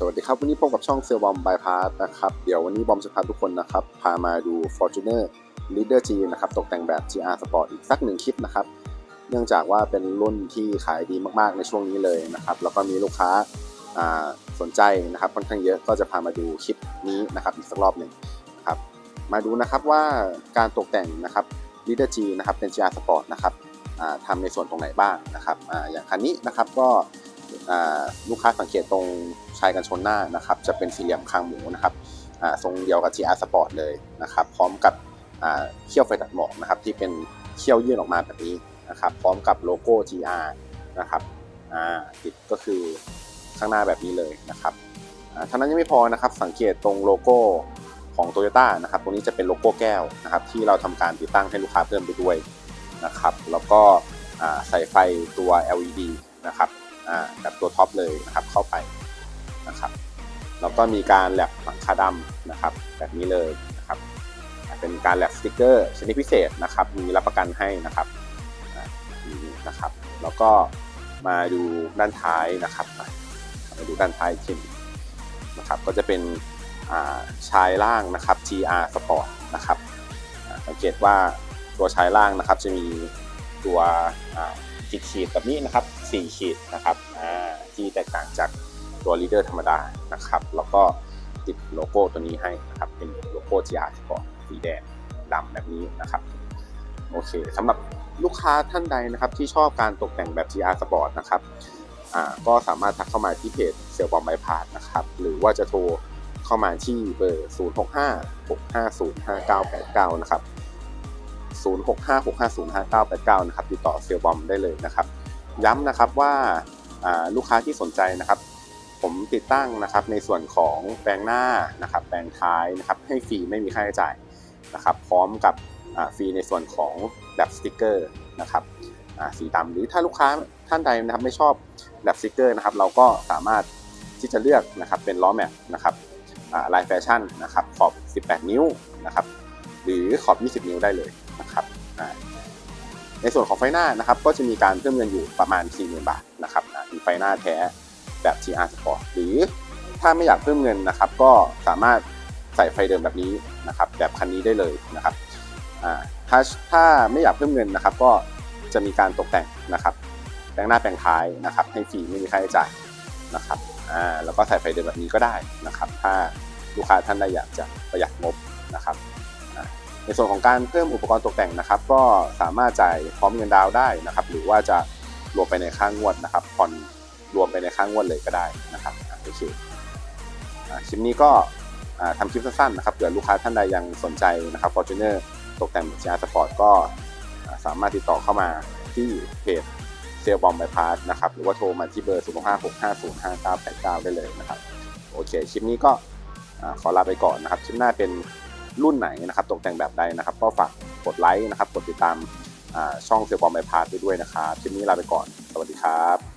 สวัสดีครับ วันนี้พบกับช่องเซลบอมบายพาสนะครับ เดี๋ยววันนี้บอมจะพาทุกคนนะครับ พามาดู Fortuner Leader G นะครับ ตกแต่งแบบ GR Sport อีกสักหนึ่งคลิปนะครับ เนื่องจากว่าเป็นรุ่นที่ขายดีมากๆในช่วงนี้เลยนะครับ แล้วก็มีลูกค้าสนใจนะครับค่อนข้างเยอะก็จะพามาดูคลิปนี้นะครับอีกสักรอบหนึ่งนะครับมาดูนะครับว่าการตกแต่งนะครับ Leader G นะครับเป็น GR Sport นะครับทำในส่วนตรงไหนบ้างนะครับออย่างคันนี้นะครับก็ ลูกค้าสังเกตตรงชายกันชนหน้านะครับจะเป็นสี่เหลี่ยมคางหมูนะครับทรงเดียวกับ GR Sport เลยนะครับพร้อมกับเขี้ยวไฟตัดหมอกนะครับที่เป็นเขี้ยวยื่นออกมาแบบนี้นะครับพร้อมกับโลโก้ GR นะครับติดก็คือข้างหน้าแบบนี้เลยนะครับเท่านั้นยังไม่พอนะครับสังเกตตรงโลโก้ของ Toyota นะครับตรงนี้จะเป็นโลโก้แก้วนะครับที่เราทำการติดตั้งให้ลูกค้าเพิ่มไปด้วยนะครับแล้วก็ใส่ไฟตัว LED นะครับ อ่าแบตัวท็อปเลยนะครับเข้าไปนะครับแล้วก็มีการแลบหลังคาดำนะครับแบบนี้เลยนะครับเป็นการแลบสติกเกอร์ชนิดพิเศษนะครับมีรับประกันให้นะครับนี่นะครับ แล้วก็มาดูด้านท้ายนะครับมาดูด้านท้ายทีหนึ่งนะครับก็จะเป็นาชายล่างนะครับ GR Sport นะครับสังเกตว่าตัวชายล่างนะครับจะมีตัว ขีดขีดแบบนี้นะครับ4ขีดนะครับที่แตกต่างจากตัวลีดเดอร์ธรรมดานะครับ แล้วก็ติดโลโก้ตัวนี้ให้นะครับ เป็นโลโก้ GR Sport สีแดงดำแบบนี้นะครับโอเคสำหรับลูกค้าท่านใดนะครับ ที่ชอบการตกแต่งแบบ GR Sport นะครับก็สามารถทักเข้ามาที่เพจเซลบอมไบพาสนะครับ หรือว่าจะโทรเข้ามาที่เบอร์ 0656505989 นะครับ 0656505989 นะครับติดต่อเซลบอมได้เลยนะครับย้ำนะครับว่าลูกค้าที่สนใจนะครับ ผมติดตั้งนะครับในส่วนของแปลงหน้านะครับ แปลงท้ายนะครับ ให้ฟรีไม่มีค่าใช้จ่ายนะครับ พร้อมกับฟรีในส่วนของแบบสติกเกอร์นะครับสีดำหรือถ้าลูกค้าท่านใดนะครับไม่ชอบแบบสติกเกอร์นะครับ เราก็สามารถที่จะเลือกนะครับเป็นล้อแม็กนะครับลายแฟชั่นนะครับขอบ 18 นิ้วนะครับ หรือขอบ 20 นิ้วได้เลยนะ ในส่วนของไฟหน้านะครับก็จะมีการเพิ่มเงินอยู่ประมาณ 40,000 บาทนะครับอ่ามีไฟหน้าแท้แบบ GR Sport หรือถ้าไม่อยากเพิ่มเงินนะครับ ก็สามารถใส่ไฟเดิมแบบนี้นะครับแบบคันนี้ได้เลยนะครับถ้าถ้าไม่อยากเพิ่มเงินนะครับ ก็จะมีการตกแต่งนะครับแปลงหน้าแปลงท้ายนะครับ ให้ฟรีไม่มีค่าใช้จ่ายนะครับอ่าแล้วก็ใส่ไฟเดิมแบบนี้ก็ได้นะครับ ถ้าลูกค้าท่านใดอยากจะประหยัดงบนะครับ ในส่วนของการเพิ่มอุปกรณ์ตกแต่งนะครับ ก็สามารถจ่ายพร้อมเงินดาวได้นะครับ หรือว่าจะรวมไปในค่างวดนะครับผ่อนรวมไปในค่างวดเลยก็ได้นะครับโอเคอะคลิปนี้ก็อ่าทำคลิปสั้นๆนะครับเผื่อลูกค้าท่านใดยังสนใจนะครับ Fortuner ตกแต่งแบบ GR Sport ก็สามารถติดต่อเข้ามาที่เพจเซลบอมไบพาสนะครับหรือว่าโทรมาที่เบอร์0 5 6 5 0 5 9 8 9 ได้เลยนะครับ โอเค คลิปนี้ก็อขอลาไปก่อนนะครับ คลิปหน้าเป็น รุ่นไหนนะครับ ตกแต่งแบบใดนะครับ ก็ฝากกดไลค์นะครับ กดติดตามช่องเซลบอมไบพาสไปด้วยนะครับคลิปนี้ลาไปก่อน สวัสดีครับ